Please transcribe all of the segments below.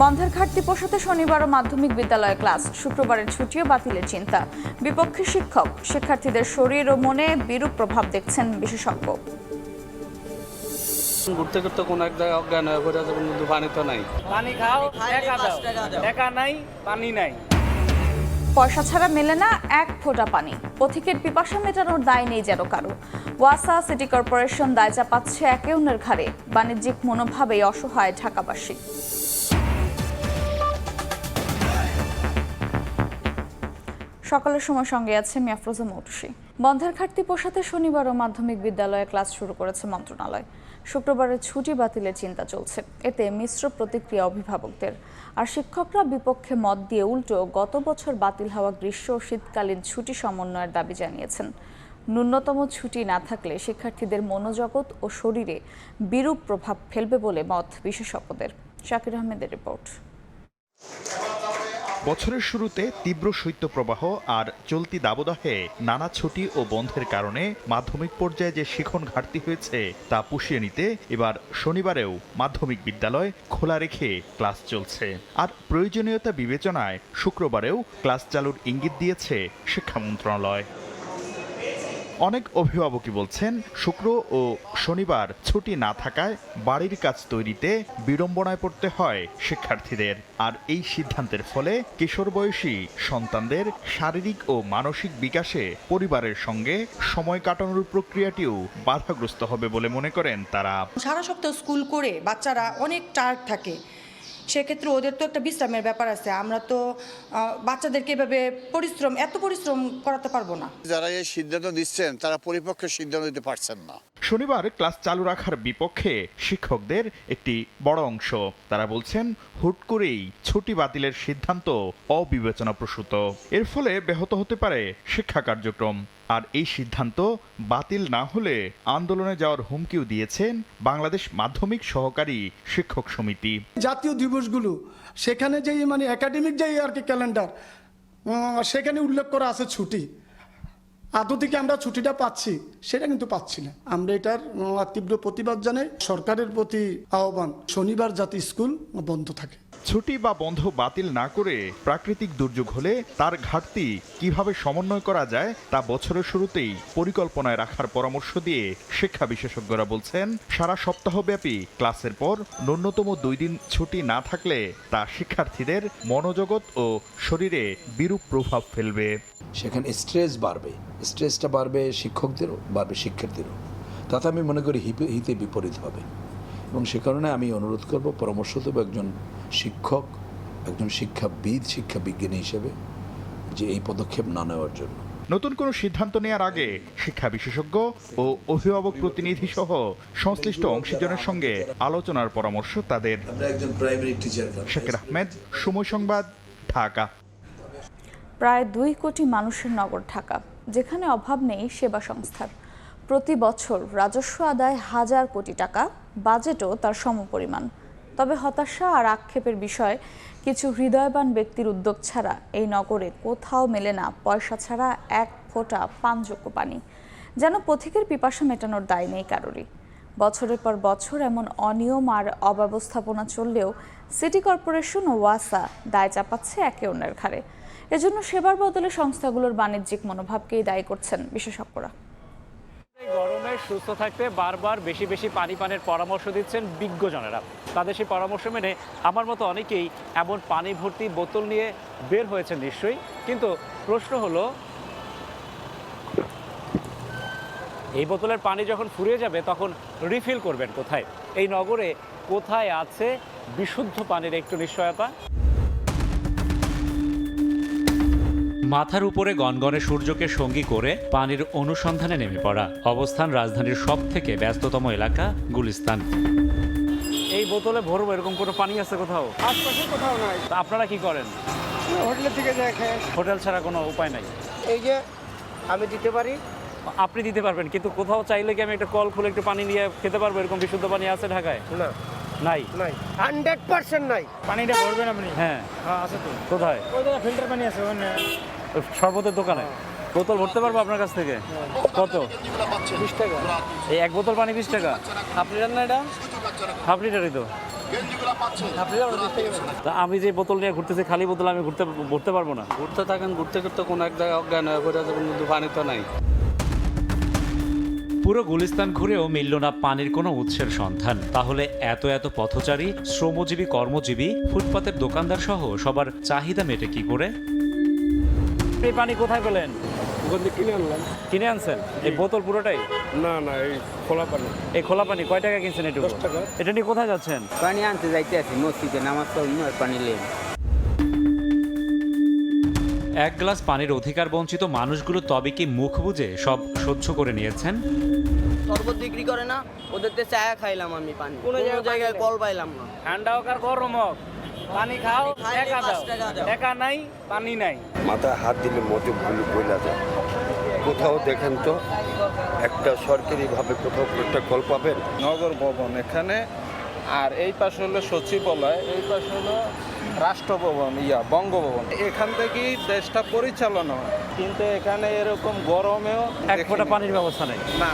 বন্ধের ঘাটতি পোষাতে শনিবারও মাধ্যমিক বিদ্যালয়ে ক্লাস। শুক্রবারের ছুটিও বাতিলের চিন্তা। বিপক্ষে শিক্ষক শিক্ষার্থীদের শরীর ও মনে বিরূপ প্রভাব দেখছেন বিশেষজ্ঞ। ঘুরতে ঘুরতে কোনো এক জায়গায় অজ্ঞান হয়ে পড়ে যাবেন কিন্তু পানি তো নাই। পানি খাও টাকা দাও। টাকা নাই পানি নাই। পয়সা ছাড়া মেলে না এক ফোঁটা পানি। পথিকের পিপাসা মেটানোর দায় নেই যেন কারও। ওয়াসা সিটি কর্পোরেশন দায় চাপাচ্ছে একে অন্যের ঘাড়ে। বাণিজ্যিক মনোভাবেই অসহায় ঢাকাবাসী। সকালের সময় সঙ্গে আছে মিয়াফরোজা মৌটুসি। বন্ধের ঘাটতি পোষাতে শনিবারও মাধ্যমিক বিদ্যালয়ে ক্লাস শুরু করেছে মন্ত্রণালয়। শুক্রবারের ছুটি বাতিলের চিন্তা চলছে। এতে মিশ্র প্রতিক্রিয়া অভিভাবকদের। আর শিক্ষকরা বিপক্ষে মত দিয়ে উল্টো গত বছর বাতিল হওয়া গ্রীষ্ম ও শীতকালীন ছুটি সমন্বয়ের দাবি জানিয়েছেন। ন্যূনতম ছুটি না থাকলে শিক্ষার্থীদের মনোজগৎ ও শরীরে বিরূপ প্রভাব ফেলবে বলে মত বিশেষজ্ঞদের। শাকির আহমেদের রিপোর্ট। বছরের শুরুতে তীব্র শৈত্যপ্রবাহ আর চলতি দাবদাহে নানা ছুটি ও বন্ধের কারণে মাধ্যমিক পর্যায়ে যে শিখন ঘাটতি হয়েছে তা পুষিয়ে নিতে এবার শনিবারেও মাধ্যমিক বিদ্যালয় খোলা রেখে ক্লাস চলছে। আর প্রয়োজনীয়তা বিবেচনায় শুক্রবারেও ক্লাস চালুর ইঙ্গিত দিয়েছে শিক্ষা মন্ত্রণালয়। অনেক অভিভাবকই বলছেন, শুক্র ও শনিবার ছুটি না থাকায় বাড়ির কাজ তৈরিতে বিড়ম্বনায় পড়তে হয় শিক্ষার্থীদের। আর এই সিদ্ধান্তের ফলে কিশোর বয়সী সন্তানদের শারীরিক ও মানসিক বিকাশে পরিবারের সঙ্গে সময় কাটানোর প্রক্রিয়াটিও বাধাগ্রস্ত হবে বলে মনে করেন তারা। সারা সপ্তাহ স্কুল করে বাচ্চারা অনেক টায়ার্ড থাকে। সেক্ষেত্রে ওদের তো একটা বিশ্রামের ব্যাপার আছে। আমরা তো আহ, বাচ্চাদেরকে এভাবে পরিশ্রম এত পরিশ্রম করাতে পারব না। যারা এই সিদ্ধান্ত দিচ্ছেন তারা পরিপক্ষ সিদ্ধান্ত দিতে পারছেন না। শনিবার ক্লাস চালু রাখার বিপক্ষে শিক্ষকদের একটি বড় অংশ। তারা বলছেন হুট করেই ছুটি বাতিলের সিদ্ধান্ত অবিবেচনা প্রসূত এর ফলে ব্যাহত হতে পারে শিক্ষা কার্যক্রম। আর এই সিদ্ধান্ত বাতিল না হলে আন্দোলনে যাওয়ার হুমকিও দিয়েছেন বাংলাদেশ মাধ্যমিক সহকারী শিক্ষক সমিতি। জাতীয় দিবসগুলো, সেখানে যেই মানে একাডেমিক যেই আর কি ক্যালেন্ডার সেখানে উল্লেখ করা আছে ছুটি। আদৌ থেকে আমরা ছুটিটা পাচ্ছি, সেটা কিন্তু পাচ্ছি না। আমরা এটার তীব্র প্রতিবাদ জানাই। সরকারের প্রতি আহ্বান, শনিবার যাতে স্কুল বন্ধ থাকে। ছুটি বা বন্ধ বাতিল না করে প্রাকৃতিক দুর্যোগ হলে তার ঘাটতি কীভাবে সমন্বয় করা যায় তা বছরের শুরুতেই পরিকল্পনায় রাখার পরামর্শ দিয়ে শিক্ষা বিশেষজ্ঞরা বলছেন, সারা সপ্তাহব্যাপী ক্লাসের পর ন্যূনতম দুই দিন ছুটি না থাকলে তা শিক্ষার্থীদের মনোজগৎ ও শরীরে বিরূপ প্রভাব ফেলবে। সেখানে স্ট্রেস বাড়বে। স্ট্রেসটা বাড়বে, শিক্ষকদেরও, বাড়বে শিক্ষার্থীরও তাতে আমি মনে করি হিতে বিপরীত হবে। এবং সে কারণে আমি অনুরোধ করব, পরামর্শ দেবো একজন শিক্ষক একজন শিক্ষাবিদ শিক্ষা বিজ্ঞানী হিসেবে যে এই পদক্ষেপ না নেওয়ার জন্য। নতুন কোনো সিদ্ধান্ত নেওয়ার আগে শিক্ষা বিশেষজ্ঞ ও অভিভাবক প্রতিনিধি সহ সংশ্লিষ্ট অংশীজনের সঙ্গে আলোচনার পরামর্শ তাদের। শেখের আহমেদ সময় সংবাদ ঢাকা। প্রায় দুই কোটি মানুষের নগর ঢাকা যেখানে অভাব নেই সেবা সংস্থার। প্রতি বছর রাজস্ব আদায় হাজার কোটি টাকা বাজেটও তার সমপরিমাণ। তবে হতাশা আর আক্ষেপের বিষয়, কিছু হৃদয়বান ব্যক্তির উদ্যোগ ছাড়া এই নগরে কোথাও মেলে না পয়সা ছাড়া এক ফোঁটা পানযোগ্য পানি। যেন পথিকের পিপাসা মেটানোর দায় নেই কারোরই। বছরের পর বছর এমন অনিয়ম আর অব্যবস্থাপনা চললেও সিটি কর্পোরেশন ও ওয়াসা দায় চাপাচ্ছে একে অন্যের ঘাড়ে। এজন্য সেবার বদলে সংস্থাগুলোর বাণিজ্যিক মনোভাবকেই দায়ী করছেন বিশেষজ্ঞরা। গরমে সুস্থ থাকতে বারবার বেশি বেশি পানি পানের পরামর্শ দিচ্ছেন বিজ্ঞজনেরা। তাদের সেই পরামর্শ মেনে আমার মতো অনেকেই এমন পানি ভর্তি বোতল নিয়ে বের হয়েছে নিশ্চয়ই। কিন্তু প্রশ্ন হলো, এই বোতলের পানি যখন ফুরিয়ে যাবে তখন রিফিল করবেন কোথায়? এই নগরে কোথায় আছে বিশুদ্ধ পানির একটু নিশ্চয়তা? মাথার উপরে গনগনে সূর্যকে সঙ্গী করে পানির অনুসন্ধানে নেমে পড়া অবস্থান রাজধানীর সব থেকে ব্যস্ততম এলাকা গুলিস্তান। এই বোতলে ভরবো এরকম কোনো পানি আছে কোথাও? আশপাশে কোথাও নাই। তা আপনারা কি করেন? হোটেলের থেকে যায় খেয়ে হোটেল ছাড়া কোনো উপায় নাই? এই যে আমি দিতে পারি। আপনি দিতে পারবেন কিন্তু কোথাও চাইলে কি আমি একটা কল খুলে একটু পানি নিয়ে খেতে পারব? এরকম বিশুদ্ধ পানি আছে ঢাকায়? না। নাই? নাই। হান্ড্রেড পার্সেন্ট নাই। পানিটা ভরবেন আপনি? হ্যাঁ। হ্যাঁ আছে তো। কোথায়? ওই ফিল্টার পানি আছে ওখানে। শরবতের দোকানে। বোতল ভরতে পারব আপনার কাছ থেকে? কত? বিশ টাকা এই এক বোতল পানি বিশ টাকা। আপনি জান না এটা? হাফ লিটারই তো। তা আমি যে বোতল নিয়ে ঘুরতেছি খালি বোতল আমি ঘুরতে ঘুরতে পারব না। ঘুরতে থাকেন ঘুরতে ঘুরতে কোনো এক জায়গায় অজ্ঞান হয়ে পড়ে যাবেন কিন্তু পানি তো নাই। পুরো গুলিস্তান ঘুরেও মিলল না পানির কোনো উৎসের সন্ধান। তাহলে এত এত পথচারী শ্রমজীবী কর্মজীবী ফুটপাতের দোকানদার সহ সবার চাহিদা মেটে কি করে? এই পানি কোথায় পেলেন? কিনে আনলাম। কিনে আনছেন? এই বোতল পুরোটাই? না না এই খোলা পানি। এই খোলা পানি কয় টাকা কিনছেন এটুকু? দশ টাকা। এটা নিয়ে কোথায় যাচ্ছেন? পানি আনতে যাইতে আছি মসজিদে নামাজ আর পানি লেন এক গ্লাস পানির অধিকার বঞ্চিত মানুষগুলো তবে কি মুখ বুজে সব সহ্য করে নিয়েছেন? শরবত বিক্রি করে না ওদের চায়া খাইলাম আমি পানি। কোনো জায়গায় কল পাইলাম না। ঠান্ডা হোক আর গরম হোক। পানি খাও টাকা দাও। টাকা নাই পানি নাই। মাথায় হাত দিলে মতে ভুল বইলা যায়। কোথাও দেখেন তো একটা সরকারিভাবে কোথাও একটা কল পাবেন? নগর ভবন এখানে আর এই পাশে হলো সচিবালয় এই পাশে হলো রাষ্ট্রভবন ইয়া বঙ্গভবন। এখান থেকেই দেশটা পরিচালনা হয়। কিন্তু এখানে এরকম গরমেও এক ফোঁটা পানির ব্যবস্থা নেই। না।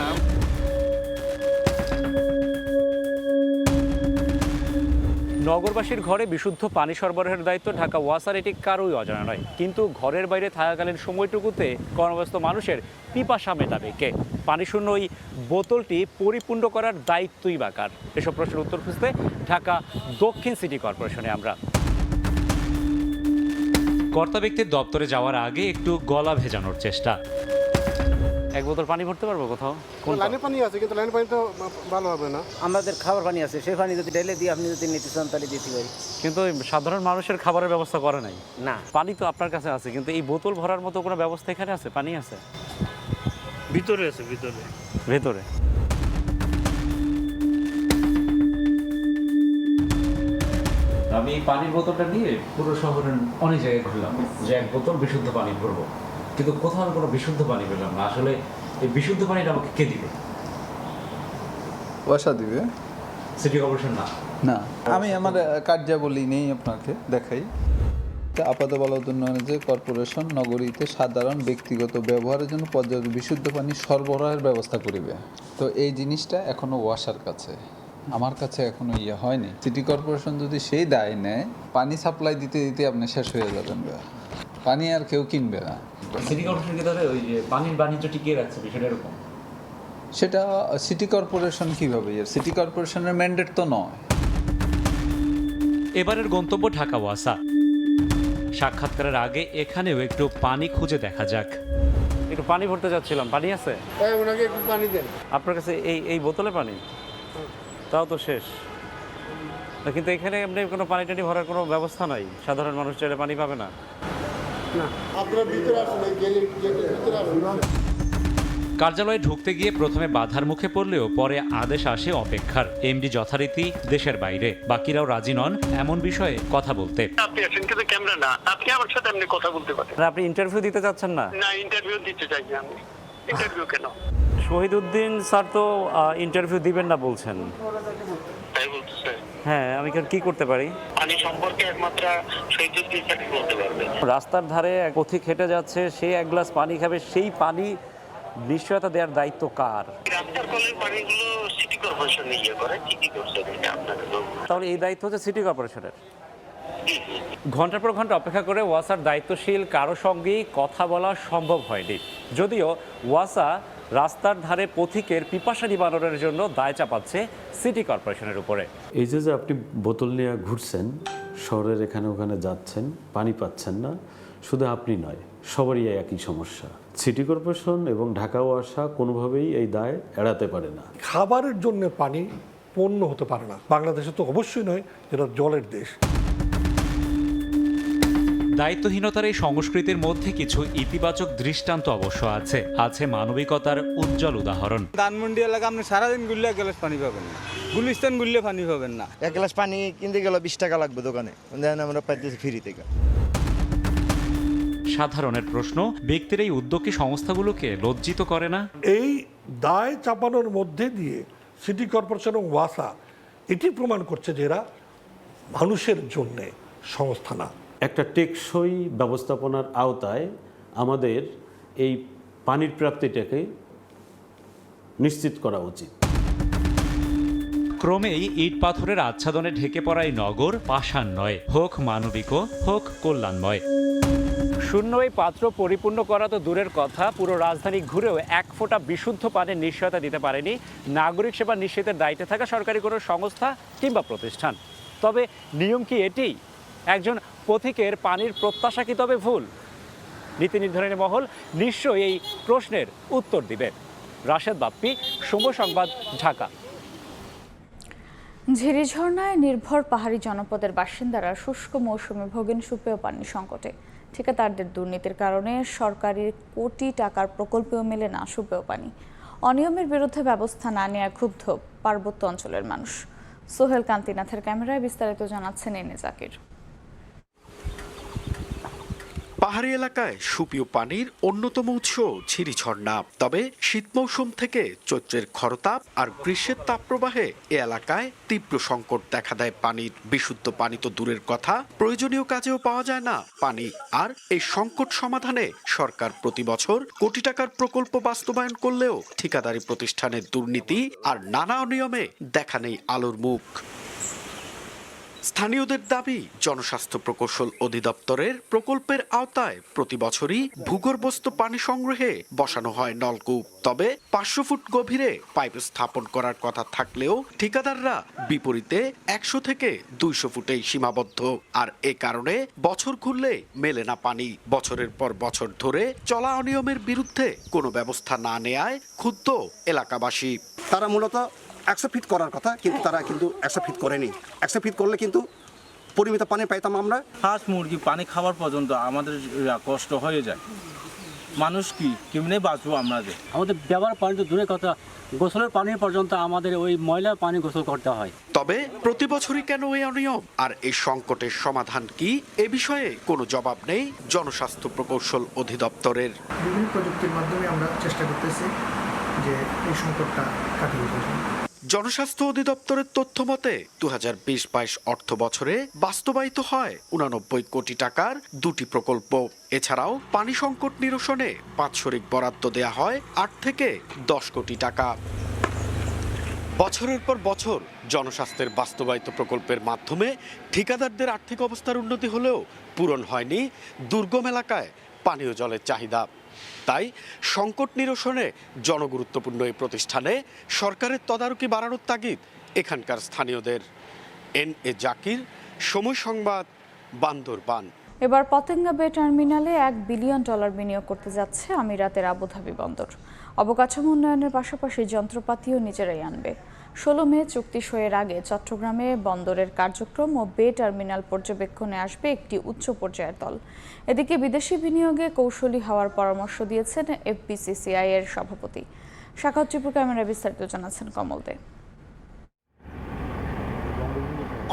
নগরবাসীর ঘরে বিশুদ্ধ পানি সরবরাহের দায়িত্ব ঢাকা ওয়াসার এটি কারোই অজানা নয়। কিন্তু ঘরের বাইরে থাকাকালীন সময়টুকুতে কর্মব্যস্ত মানুষের পিপাসা মেটাবে কে পানিশূন্য ওই বোতলটি পরিপূর্ণ করার দায়িত্বই বা কার? এসব প্রশ্নের উত্তর খুঁজতে ঢাকা দক্ষিণ সিটি কর্পোরেশনে আমরা। কর্তা ব্যক্তির দপ্তরে যাওয়ার আগে একটু গলা ভেজানোর চেষ্টা। এক বোতল পানি ভরতে পারব কোথাও? কোন লাইনে পানি আছে কিন্তু লাইনে পানি তো ভালো হবে না। আমাদের খাবার পানি আছে সেই পানি যদি ঢেলে দিই আপনি যদি নিতে চান তাহলে দিতে পারি। কিন্তু সাধারণ মানুষের খাবারের ব্যবস্থা করে নাই? না। পানি তো আপনার কাছে আছে কিন্তু এই বোতল ভরার মতো কোনো ব্যবস্থা এখানে আছে? পানি আছে? ভিতরে আছে ভিতরে। ভেতরে। আমি পানির বোতলটা নিয়ে পুরো শহরের অনেক জায়গায় ঘুরলাম যে এক বোতল বিশুদ্ধ পানি ভরবো। কিন্তু কোথাও আমি কোনো বিশুদ্ধ পানি পেলাম না। আসলে এই বিশুদ্ধ পানিটা আমাকে কে দিবে? পয়সা দিবে? সিটি কর্পোরেশন না। না। আমি আমার কার্যাবলী নেই আপনাকে দেখাই। আপাত বলদ উন্নয়নে যে কর্পোরেশন নগরীতে সাধারণ ব্যক্তিগত ব্যবহারের জন্য পর্যাপ্ত বিশুদ্ধ পানি সরবরাহের ব্যবস্থা করিবে। তো এই জিনিসটা এখনও ওয়াসার কাছে। আমার কাছে এখনও ইয়ে হয়নি। সিটি কর্পোরেশন যদি সেই দায় নেয় পানি সাপ্লাই দিতে দিতে আপনি শেষ হয়ে যাবেন। পানি আর কেউ কিনবে না। সিটি কর্পোরেশন কি তাহলে ওই যে পানির বাণিজ্য টিকিয়ে রাখছে বিষয়টা এরকম? সেটা সিটি কর্পোরেশন কীভাবে? সিটি কর্পোরেশনের ম্যান্ডেট তো নয়। এবারের গন্তব্য ঢাকা ওয়াসা। সাক্ষাৎকারের আগে এখানেও একটু পানি খুঁজে দেখা যাক। একটু পানি ভরতে যাচ্ছিলাম। পানি আছে? ওনাকে একটু পানি দেন। আপনার কাছে এই এই বোতলে পানি? তাও তো শেষ। কিন্তু এখানে এমনি কোনো পানি টানি ভরার কোনো ব্যবস্থা নাই। সাধারণ মানুষ চাইলে পানি পাবে না। আপনারা ভিতরে আসুন ভিতরে আসুন। কার্যালয়ে ঢুকতে গিয়ে প্রথমে বাধার মুখে পড়লেও পরে আদেশ আসে অপেক্ষার। এমডি যথারীতি দেশের বাইরে। বাকিরাও রাজি নন এমন বিষয়ে কথা বলতে। আপনি আছেন কিন্তু ক্যামেরা না। আপনি আমার সাথে এমনি কথা বলতে পারেন। আপনি ইন্টারভিউ দিতে চাচ্ছেন না? না ইন্টারভিউ দিতে চাই না আমি। ইন্টারভিউ কেন? শহীদুদ্দিন স্যার তো ইন্টারভিউ দিবেন না বলছেন। হ্যাঁ আমি কি- করতে পারি? পানি সম্পর্কে একমাত্র বলতে পারবে। রাস্তার ধারে পথিক হেঁটে যাচ্ছে সে এক গ্লাস পানি খাবে সেই পানি নিশ্চয়তা দেওয়ার দায়িত্ব কার? সিটি কর্পোরেশন তাহলে এই দায়িত্ব হচ্ছে সিটি কর্পোরেশনের ঘণ্টার পর ঘণ্টা অপেক্ষা করে ওয়াসার দায়িত্বশীল কারও সঙ্গেই কথা বলা সম্ভব হয়নি। যদিও ওয়াসা রাস্তার ধারে পথিকের পিপাসা নিবারণের জন্য দায় চাপাচ্ছে সিটি কর্পোরেশনের উপরে। এই যে যে আপনি বোতল নিয়ে ঘুরছেন শহরের এখানে ওখানে যাচ্ছেন পানি পাচ্ছেন না শুধু আপনি নয় সবারই এই একই সমস্যা। সিটি কর্পোরেশন এবং ঢাকা ওয়াসা কোনোভাবেই এই দায় এড়াতে পারে না। খাবারের জন্য পানি পণ্য হতে পারে না। বাংলাদেশে তো অবশ্যই নয় যেটা জলের দেশ। দায়িত্বহীনতার এই সংস্কৃতির মধ্যে কিছু ইতিবাচক দৃষ্টান্ত অবশ্য আছে। আছে মানবিকতার উজ্জ্বল উদাহরণ। ধানমন্ডি এলাকা আপনি সারাদিন গুললে এক গ্লাস পানি পাবেন না। গুলিস্তান গুললে পানি পাবেন না। এক গ্লাস পানি কিনতে গেলে বিশ টাকা লাগবে দোকানে। আমরা পাইতেছি ফ্রি থেকে। সাধারণের প্রশ্ন ব্যক্তির এই উদ্যোগী সংস্থাগুলোকে লজ্জিত করে না? এই দায় চাপানোর মধ্যে দিয়ে সিটি কর্পোরেশন এবং ওয়াসা এটি প্রমাণ করছে যে এরা মানুষের জন্যে সংস্থা না। একটা টেকসই ব্যবস্থাপনার আওতায় আমাদের এই পানির প্রাপ্তিটাকে নিশ্চিত করা উচিত। ক্রমেই ইট পাথরের আচ্ছাদনে ঢেকে পড়া এই নগর পাষাণ নয় হোক মানবিক হোক কল্যাণময়। শূন্য এই পাত্র পরিপূর্ণ করা তো দূরের কথা। পুরো রাজধানী ঘুরেও এক ফোঁটা বিশুদ্ধ পানির নিশ্চয়তা দিতে পারেনি। নাগরিক সেবা নিশ্চিতের দায়িত্বে থাকা সরকারি কোনো সংস্থা কিংবা প্রতিষ্ঠান। তবে নিয়ম কি এটি? একজন পথিকের পানির প্রত্যাশা কি তবে ভুল? নীতি নির্ধারণী মহল নিশ্চয়ই এই প্রশ্নের উত্তর দিবে। রাশেদ বাপ্পি সময় সংবাদ, ঢাকা। ঝিরিঝর্ণায় নির্ভর পাহাড়ি জনপদের বাসিন্দারা শুষ্ক মৌসুমে ভোগেন সুপেয় পানি সংকটে। ঠিকাদারদের দুর্নীতির কারণে সরকারি কোটি টাকার প্রকল্পেও মেলে না সুপেয় পানি। অনিয়মের বিরুদ্ধে ব্যবস্থা না নেওয়া ক্ষুব্ধ পার্বত্য অঞ্চলের মানুষ। সোহেল কান্তিনাথের ক্যামেরায় বিস্তারিত জানাচ্ছেন এনে জাকির। পাহাড়ি এলাকায় সুপীয় পানির অন্যতম উৎস ঝিরিঝর্ণা তবে শীত মৌসুম থেকে চৈত্রের খরতাপ আর গ্রীষ্মের তাপপ্রবাহে এ এলাকায় তীব্র সংকট দেখা দেয় পানির। বিশুদ্ধ পানি তো দূরের কথা, প্রয়োজনীয় কাজেও পাওয়া যায় না। পানি আর এই সংকট সমাধানে সরকার প্রতি বছর কোটি টাকার প্রকল্প বাস্তবায়ন করলেও ঠিকাদারি প্রতিষ্ঠানের দুর্নীতি আর নানা অনিয়মে দেখা নেই আলোর মুখ। স্থানীয়দের দাবি, জনস্বাস্থ্য প্রকৌশল অধিদপ্তরের প্রকল্পের আওতায় প্রতি বছরই ভূগর্ভস্থ পানি সংগ্রহে বসানো হয় নলকূপ। তবে পাঁচশো ফুট গভীরে পাইপ স্থাপন করার কথা থাকলেও ঠিকাদাররা বিপরীতে একশো থেকে দুইশো ফুটেই সীমাবদ্ধ। আর এ কারণে বছর ঘুরলে মেলে না পানি। বছরের পর বছর ধরে চলা অনিয়মের বিরুদ্ধে কোনো ব্যবস্থা না নেয়ায় ক্ষুব্ধ এলাকাবাসী। তারা মূলত একশো ফিট করার কথা কিন্তু তারা কিন্তু একশো ফিট করেনি। একশো ফিট করলে কিন্তু পরিমিত পানি পাইতাম আমরা। হাঁস মুরগি পানি খাওয়ার পর্যন্ত আমাদের কষ্ট হয়ে যায়। মানুষ কি? কেমনে বাঁচবো আমরা যে? আমাদের ব্যবহার পানি তো দূরের কথা। গোসলের পানি পর্যন্ত আমাদের ওই ময়লার পানি গোসল করতে হয়। তবে প্রতি বছরই কেন এই অনিয়ম? আর এই সংকটের সমাধান কি? এ বিষয়ে কোনো জবাব নেই জনস্বাস্থ্য প্রকৌশল অধিদপ্তরের। বিভিন্ন প্রযুক্তির মাধ্যমে আমরা চেষ্টা করতেছি যে এই সংকটটা কাটিয়ে। জনস্বাস্থ্য অধিদপ্তরের তথ্য মতে দু হাজার বিশ বাইশ অর্থ বছরে বাস্তবায়িত হয় উনানব্বই কোটি টাকার দুটি প্রকল্প। এছাড়াও পানি সংকট নিরসনে বাৎসরিক বরাদ্দ দেয়া হয় আট থেকে দশ কোটি টাকা। বছরের পর বছর জনস্বাস্থ্যের বাস্তবায়িত প্রকল্পের মাধ্যমে ঠিকাদারদের আর্থিক অবস্থার উন্নতি হলেও পূরণ হয়নি দুর্গম এলাকায় পানীয় জলের চাহিদা। তাই সংকট নিরসনে জনগুরুত্বপূর্ণ এই প্রতিষ্ঠানে সরকারের তদারকি বাড়ানোর তাগিদ এখানকার স্থানীয়দের। এন এ জাকির, সময় সংবাদ, বান্দরবান। এবার পতেঙ্গা বে টার্মিনালে এক বিলিয়ন ডলার বিনিয়োগ করতে যাচ্ছে আমিরাতের আবুধাবি বন্দর। অবকাঠামো উন্নয়নের পাশাপাশি যন্ত্রপাতিও নিজেরাই আনবে। ষোলো মে চুক্তি সইয়ের আগে চট্টগ্রামে বন্দরের কার্যক্রম ও বে টার্মিনাল পর্যবেক্ষণে আসবে একটি উচ্চ পর্যায়ের দল। এদিকে বিদেশি বিনিয়োগে কৌশলী হওয়ার পরামর্শ দিয়েছেন এফবিসিসিআই এর সভাপতি। শাখা ত্রিপুর ক্যামেরা বিস্তারিত জানাচ্ছেন কমল দে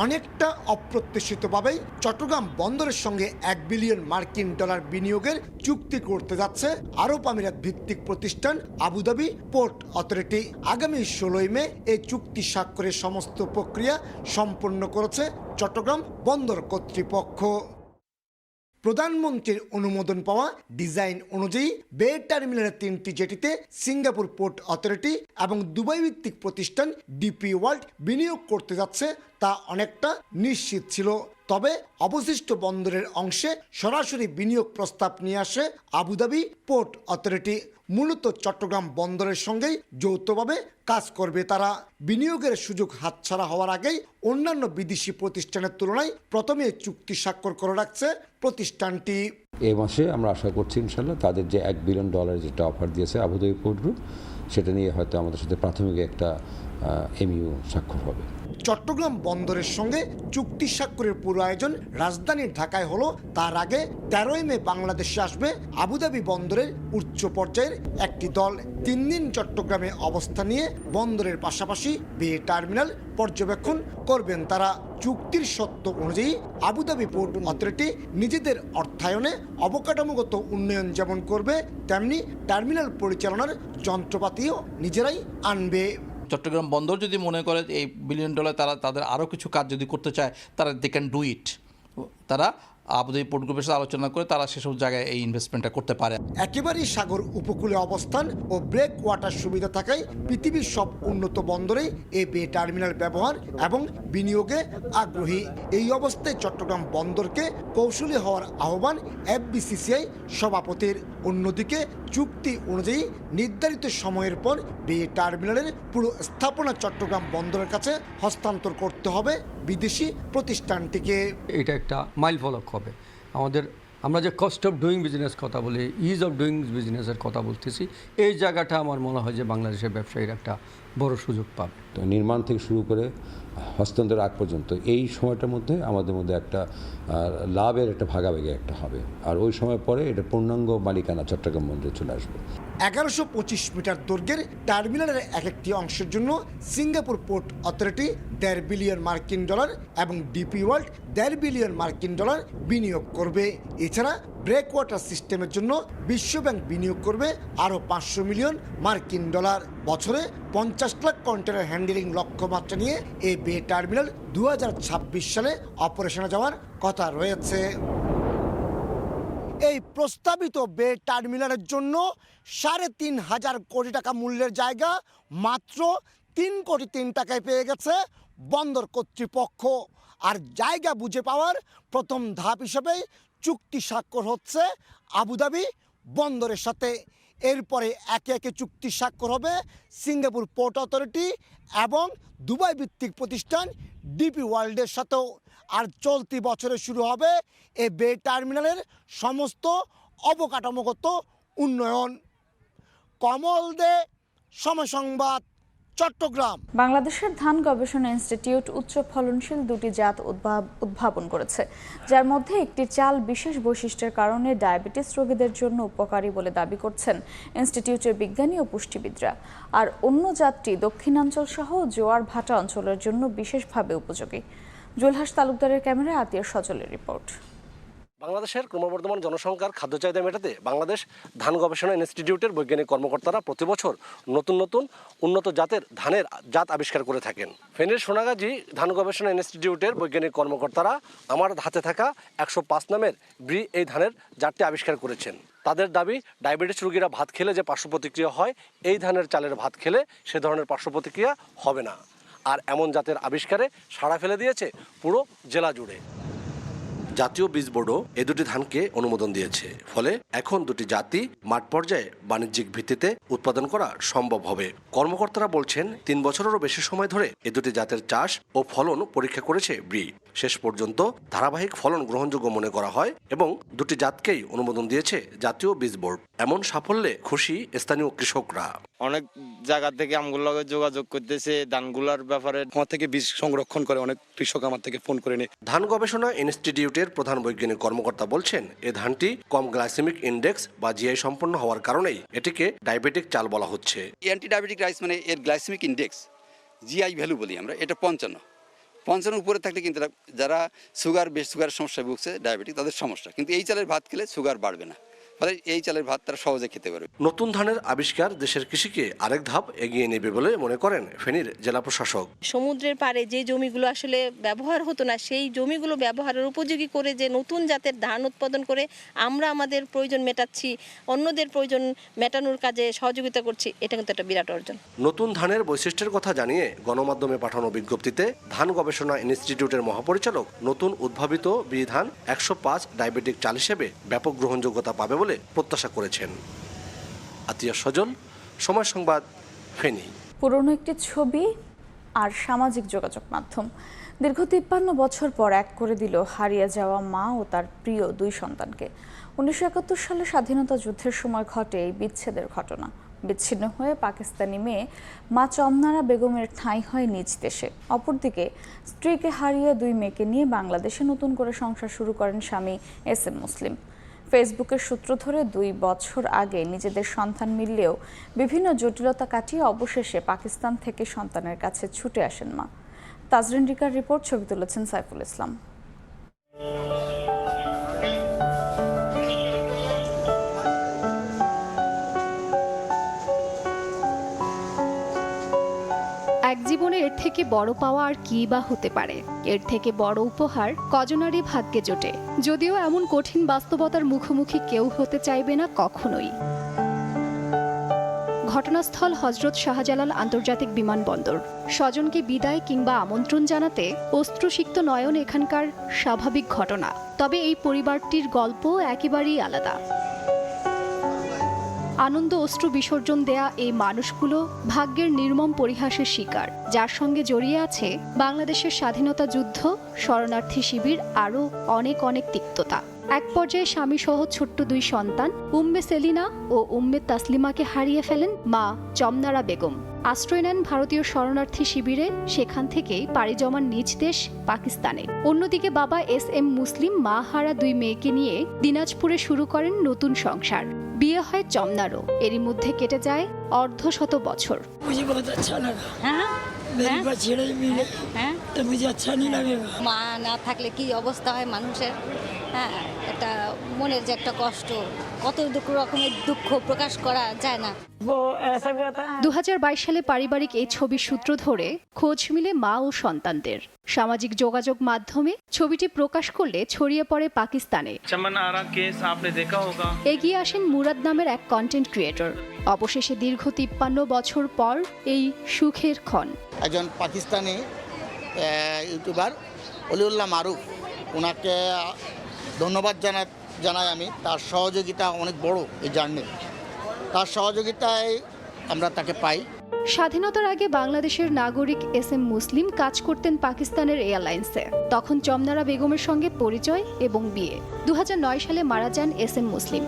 অনেকটা অপ্রত্যাশিতভাবেই চট্টগ্রাম বন্দরের সঙ্গে এক বিলিয়ন মার্কিন ডলার বিনিয়োগের চুক্তি করতে যাচ্ছে আরব আমিরাত ভিত্তিক প্রতিষ্ঠান আবুধাবি পোর্ট অথরিটি। আগামী ষোলোই মে এই চুক্তি স্বাক্ষরের সমস্ত প্রক্রিয়া সম্পন্ন করেছে চট্টগ্রাম বন্দর কর্তৃপক্ষ। প্রধানমন্ত্রীর অনুমোদন পাওয়া ডিজাইন অনুযায়ী বে টার্মিনালের তিনটি জেটিতে সিঙ্গাপুর পোর্ট অথরিটি এবং দুবাই ভিত্তিক প্রতিষ্ঠান ডিপি ওয়ার্ল্ড বিনিয়োগ করতে যাচ্ছে তা অনেকটা নিশ্চিত ছিল। তবে অবশিষ্ট বন্দরের অংশে সরাসরি বিনিয়োগ প্রস্তাব নিয়ে আসে আবুধাবি পোর্ট অথরিটি। মূলত চট্টগ্রাম বন্দরের সঙ্গেই যৌথভাবে কাজ করবে তারা। বিনিয়োগের সুযোগ হাতছাড়া হওয়ার আগেই অন্যান্য বিদেশি প্রতিষ্ঠানের তুলনায় প্রথমে চুক্তি স্বাক্ষর করে রাখছে প্রতিষ্ঠানটি। এ মাসে আমরা আশা করছি ইনশাল্লাহ তাদের যে এক বিলিয়ন ডলার যেটা অফার দিয়েছে আবুধাবি পোর্ট গ্রুপ সেটা নিয়ে হয়তো আমাদের সাথে প্রাথমিক একটা এমইউ স্বাক্ষর হবে। চট্টগ্রাম বন্দরের সঙ্গে চুক্তি স্বাক্ষরের পুরো আয়োজন রাজধানীর ঢাকায় হলো। তার আগে তেরোই মে বাংলাদেশে আসবে আবুধাবি বন্দরের উচ্চ পর্যায়ের একটি দল। তিন দিন চট্টগ্রামে অবস্থান নিয়ে বন্দরের পাশাপাশি বে টার্মিনাল পর্যবেক্ষণ করবেন তারা। চুক্তির সত্য অনুযায়ী আবুধাবি পোর্ট অথরিটি নিজেদের অর্থায়নে অবকাঠামোগত উন্নয়ন যেমন করবে, তেমনি টার্মিনাল পরিচালনার যন্ত্রপাতিও নিজেরাই আনবে। চট্টগ্রাম বন্দর যদি মনে করে এই বিলিয়ন ডলার তারা তাদের আরও কিছু কাজ যদি করতে চায়, তারা দে ক্যান ডু ইট তারা আবুধাবি পোর্ট গ্রুপের সাথে আলোচনা করে তারা সেসব জায়গায় এই ইনভেস্টমেন্টটা করতে পারে। একেবারেই সাগর উপকূলে অবস্থান ও ব্রেক ওয়াটার সুবিধা থাকায় পৃথিবীর সব উন্নত বন্দরেই এই বে টার্মিনাল ব্যবহার এবং বিনিয়োগে আগ্রহী। এই অবস্থায় চট্টগ্রাম বন্দরকে কৌশলী হওয়ার আহ্বান এফবিসিসিআই সভাপতির। অন্যদিকে চুক্তি অনুযায়ী নির্ধারিত সময়ের পর বে টার্মিনালের পুরো স্থাপনা চট্টগ্রাম বন্দরের কাছে হস্তান্তর করতে হবে বিদেশি প্রতিষ্ঠানটিকে। এটা একটা মাইল ফলক হবে। আমাদের আমরা যে কস্ট অফ ডুইং বিজনেস কথা বলি ইজ অফ ডুইং বিজনেসের কথা বলতেছি এই জায়গাটা আমার মনে হয় যে বাংলাদেশের ব্যবসায়ীর একটা বড় সুযোগ পাবে। নির্মাণ থেকে শুরু করে হস্তান্তর আগ পর্যন্ত। এই সময়টার মধ্যে আমাদের মধ্যে একটা লাভের একটা ভাগাভাগি একটা হবে। আর ওই সময় পরে এটা পূর্ণাঙ্গ মালিকানা চট্টগ্রাম মন্দিরে চলে আসবে। এগারোশো পঁচিশ মিটার দৈর্ঘ্যের টার্মিনালের এক একটি অংশের জন্য সিঙ্গাপুর পোর্ট অথরিটি দেড় বিলিয়ন মার্কিন ডলার এবং ডিপি ওয়ার্ল্ড দেড় বিলিয়ন মার্কিন ডলার বিনিয়োগ করবে। এছাড়া ব্রেক ওয়াটার সিস্টেমের জন্য বিশ্বব্যাংক বিনিয়োগ করবে আরও পাঁচশো মিলিয়ন মার্কিন ডলার। বছরে পঞ্চাশ লাখ কন্টেনার হ্যান্ডেলিং লক্ষ্যমাত্রা নিয়ে এই বে টার্মিনাল দু হাজার ছাব্বিশ সালে অপারেশনে যাওয়ার কথা রয়েছে। এই প্রস্তাবিত বে টার্মিনালের জন্য সাড়ে তিন হাজার কোটি টাকা মূল্যের জায়গা মাত্র তিন কোটি তিন টাকায় পেয়ে গেছে বন্দর কর্তৃপক্ষ আর জায়গা বুঝে পাওয়ার প্রথম ধাপ হিসেবে চুক্তি স্বাক্ষর হচ্ছে আবুধাবি বন্দরের সাথে। এরপরে একে একে চুক্তি স্বাক্ষর হবে সিঙ্গাপুর পোর্ট অথরিটি এবং দুবাই ভিত্তিক প্রতিষ্ঠান ডিপি ওয়ার্ল্ডের সাথেও। আর চলতি বছরে শুরু হবে এ বে টার্মিনালের সমস্ত অবকাঠামোগত উন্নয়ন। কমল দে, সময় সংবাদ। চট্টগ্রাম। বাংলাদেশের ধান গবেষণা ইনস্টিটিউট উচ্চ ফলনশীল দুটি জাত উদ্ভাব- উদ্ভাবন করেছে, যার মধ্যে একটি চাল বিশেষ বৈশিষ্ট্যের কারণে ডায়াবেটিস রোগীদের জন্য উপকারী বলে দাবি করছেন ইনস্টিটিউটের বিজ্ঞানী ও পুষ্টিবিদরা। আর অন্য জাতটি দক্ষিণাঞ্চল সহ জোয়ার ভাটা অঞ্চলের জন্য বিশেষভাবে উপযোগী। জুলহাস তালুকদারের ক্যামেরায় আতিয়া সচলের রিপোর্ট। বাংলাদেশের ক্রমবর্ধমান জনসংখ্যার খাদ্য চাহিদা মেটাতে বাংলাদেশ ধান গবেষণা ইনস্টিটিউটের বৈজ্ঞানিক কর্মকর্তারা প্রতি বছর নতুন নতুন উন্নত জাতের ধানের জাত আবিষ্কার করে থাকেন। ফেনীর সোনাগাজী ধান গবেষণা ইনস্টিটিউটের বৈজ্ঞানিক কর্মকর্তারা আমার হাতে থাকা একশো পাঁচ নামের ব্রি এই ধানের জাতটি আবিষ্কার করেছেন। তাদের দাবি, ডায়াবেটিস রোগীরা ভাত খেলে যে পার্শ্ব প্রতিক্রিয়া হয়, এই ধানের চালের ভাত খেলে সে ধরনের পার্শ্ব প্রতিক্রিয়া হবে না। আর এমন জাতের আবিষ্কারে সাড়া ফেলে দিয়েছে পুরো জেলা জুড়ে। জাতীয় বীজ বোর্ডও এ দুটি ধানকে অনুমোদন দিয়েছে। ফলে এখন দুটি জাতি মাঠ পর্যায়ে বাণিজ্যিক ভিত্তিতে উৎপাদন করা সম্ভব হবে। কর্মকর্তারা বলছেন তিন বছরেরও বেশি সময় ধরে এ দুটি জাতের চাষ ও ফলন পরীক্ষা করেছে ব্রি। শেষ পর্যন্ত ধারাবাহিক ফলন গ্রহণযোগ্য মনে করা হয় এবং দুটি জাতকেই অনুমোদন দিয়েছে জাতীয় বীজ বোর্ড। এমন সাফল্যে খুশি স্থানীয় কৃষকরা। অনেক জায়গা থেকে আমগুলোর যোগাযোগ করতেছে ধানগুলার ব্যাপারে আমার থেকে বীজ সংরক্ষণ করে অনেক কৃষক আমার থেকে ফোন করে নেয় ধান গবেষণা ইনস্টিটিউটের প্রধান বৈজ্ঞানিক কর্মকর্তা বলছেন, এ ধানটি কম গ্লাইসেমিক ইন্ডেক্স বা জিআই সম্পন্ন হওয়ার কারণেই এটিকে ডায়াবেটিক চাল বলা হচ্ছে। অ্যান্টি ডায়াবেটিক রাইস মানে এর গ্লাইসেমিক ইন্ডেক্স জিআই ভ্যালু বলি আমরা, এটা পঞ্চান্ন। পঞ্চান্ন উপরে থাকলে কিন্তু যারা সুগার বেশ সুগারের সমস্যায় ভুগছে ডায়াবেটিক তাদের সমস্যা। কিন্তু এই চালের ভাত খেলে সুগার বাড়বে না। ফলে এই চালের ভাত তারা সহজে খেতে পারবে। নতুন ধানের আবিষ্কার দেশের কৃষিকে আরেক ধাপ এগিয়ে নেবে বলে মনে করেন ফেনীর জেলা প্রশাসক। সমুদ্রের পাড়ে যে জমিগুলো আসলে ব্যবহার হতো না সেই জমিগুলো ব্যবহারের উপযোগী করে যে নতুন জাতের ধান উৎপাদন করে আমরা আমাদের প্রয়োজন মেটাচ্ছি অন্যদের প্রয়োজন মেটানোর কাজে সহযোগিতা করছি এটা কিন্তু একটা বিরাট অর্জন। নতুন ধানের বৈশিষ্ট্যের কথা জানিয়ে গণমাধ্যমে পাঠানো বিজ্ঞপ্তিতে ধান গবেষণা ইনস্টিটিউটের মহাপরিচালক নতুন উদ্ভাবিত বিধান একশো পাঁচ ডায়াবেটিক চাল হিসেবে ব্যাপক গ্রহণযোগ্যতা পাবে বলে প্রত্যাশা করেছেন। আতিয়া সজল সময় সংবাদ, ফেনী। পুরনো একটি ছবি আর সামাজিক যোগাযোগ মাধ্যম। দীর্ঘ তিপ্পান্ন বছর পর এক করে দিল হারিয়ে যাওয়া মা ও তার প্রিয় দুই সন্তানকে। উনিশশো একাত্তর সালে স্বাধীনতা যুদ্ধের সময় ঘটে এই বিচ্ছেদের ঘটনা। বিচ্ছিন্ন হয়ে পাকিস্তানি মেয়ে মা চমনারা বেগমের ঠাঁই হয় নিজ দেশে। অপরদিকে স্ত্রীকে হারিয়ে দুই মেয়েকে নিয়ে বাংলাদেশে নতুন করে সংসার শুরু করেন স্বামী এস এম মুসলিম। ফেসবুকের সূত্র ধরে দুই বছর আগে নিজেদের সন্তান মিললেও বিভিন্ন জটিলতা কাটিয়ে অবশেষে পাকিস্তান থেকে সন্তানের কাছে ছুটে আসেন মা। তাজরিন রিকার রিপোর্ট, ছবি তুলেছেন সাইফুল ইসলাম। জীবনে এর থেকে বড় পাওয়া আর কী বা হতে পারে? এর থেকে বড় উপহার কজনারই ভাগ্যে জোটে। যদিও এমন কঠিন বাস্তবতার মুখোমুখি কেউ হতে চাইবে না কখনোই। ঘটনাস্থল হজরত শাহজালাল আন্তর্জাতিক বিমানবন্দর। স্বজনকে বিদায় কিংবা আমন্ত্রণ জানাতে অস্ত্রসিক্ত নয়ন এখানকার স্বাভাবিক ঘটনা। তবে এই পরিবারটির গল্প একেবারেই আলাদা। আনন্দ অশ্রু বিসর্জন দেয়া এই মানুষগুলো ভাগ্যের নির্মম পরিহাসের শিকার। যার সঙ্গে জড়িয়ে আছে বাংলাদেশের স্বাধীনতা যুদ্ধ, শরণার্থী শিবির, আরও অনেক অনেক তিক্ততা। এক পর্যায়ে স্বামী সহ ছোট্ট দুই সন্তান, উম্মে সেলিনা ও উম্মে তাসলিমাকে হারিয়ে ফেলেন মা চমনারা বেগম। আশ্রয় নেন ভারতীয় শরণার্থী শিবিরে, সেখান থেকেই পাড়ি জমান নিজ দেশ পাকিস্তানে। অন্যদিকে বাবা এস এম মুসলিম মা হারা দুই মেয়েকে নিয়ে দিনাজপুরে শুরু করেন নতুন সংসার। বিয়ে হয় চমনারও এরই মধ্যে কেটে যায় অর্ধ শত বছর मुझे बहुत अच्छा लगा হ্যাঁ मेरी बछड़े मिले হ্যাঁ तो मुझे अच्छा नहीं लगेगा মা না থাকলে কি অবস্থা হয় মানুষের হ্যাঁ একটা মনের যে একটা কষ্ট কত দুঃখ রকমের দুঃখ প্রকাশ করা যায় না। দু হাজার বাইশ সালে পারিবারিক এই ছবির সূত্র ধরে খোঁজ মিলে মা ও সন্তানদের। সামাজিক যোগাযোগ মাধ্যমে ছবিটি প্রকাশ করলে ছড়িয়ে পড়ে পাকিস্তানে। এগিয়ে আসেন মুরাদ নামের এক কন্টেন্ট ক্রিয়েটর অবশেষে দীর্ঘ তিপ্পান্ন বছর পর এই সুখের ক্ষণ। একজন পাকিস্তানি ইউটিউবার অলিউল্লাহ মারুফ। ওনাকে ধন্যবাদ জানাতে জানাই আমি, তার সহযোগিতা অনেক বড় এই জার্নি তার সহযোগিতায় আমরা তাকে পাই। স্বাধীনতার আগে বাংলাদেশের নাগরিক এস এম মুসলিম কাজ করতেন পাকিস্তানের এয়ারলাইন্সে। তখন চমনারা বেগমের সঙ্গে পরিচয় এবং বিয়ে। দু হাজার নয় সালে মারা যান এস এম মুসলিম।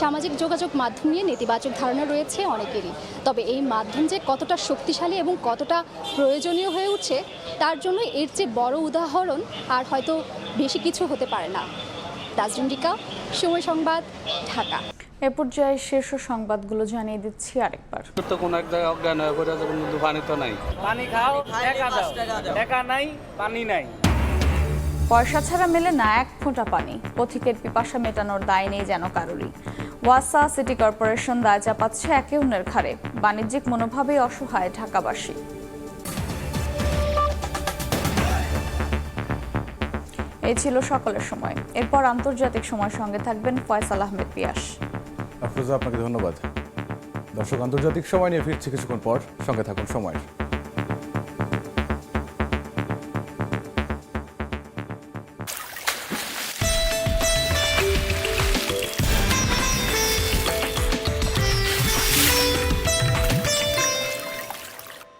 সামাজিক যোগাযোগ মাধ্যম নিয়ে নেতিবাচক ধারণা রয়েছে অনেকেরই। তবে এই মাধ্যম যে কতটা শক্তিশালী এবং কতটা প্রয়োজনীয় হয়ে উঠছে, তার জন্য এর চেয়ে বড় উদাহরণ আর হয়তো বেশি কিছু হতে পারে না। তাজরিন রিকা সময় সংবাদ ঢাকা। এ পর্যায়ে শীর্ষ সংবাদগুলো জানিয়ে দিচ্ছি আরেকবার। তো কোন এক জায়গায় অজ্ঞান হয়ে পড়ে আছে কিন্তু পানি তো নাই। পানি খাও টাকা দাও। টাকা নাই পানি নাই। পয়সা ছাড়া মেলে না এক ফোঁটা পানি। পথিকের পিপাসা মেটানোর দায় নেই যেন কারোরই। ওয়াসা সিটি কর্পোরেশন দায় চাপাচ্ছে একে অন্যের ঘাড়ে। বাণিজ্যিক মনোভাবেই অসহায় ঢাকাবাসী। এই ছিল সকালের সময়। এরপর আন্তর্জাতিক সময় সঙ্গে থাকবেন ফয়সাল আহমেদ পিয়াস। আফরোজা, আপনাকে ধন্যবাদ। দর্শক, আন্তর্জাতিক সময় নিয়ে ফিরছি কিছুক্ষণ পর। সঙ্গে থাকুন সময়ের।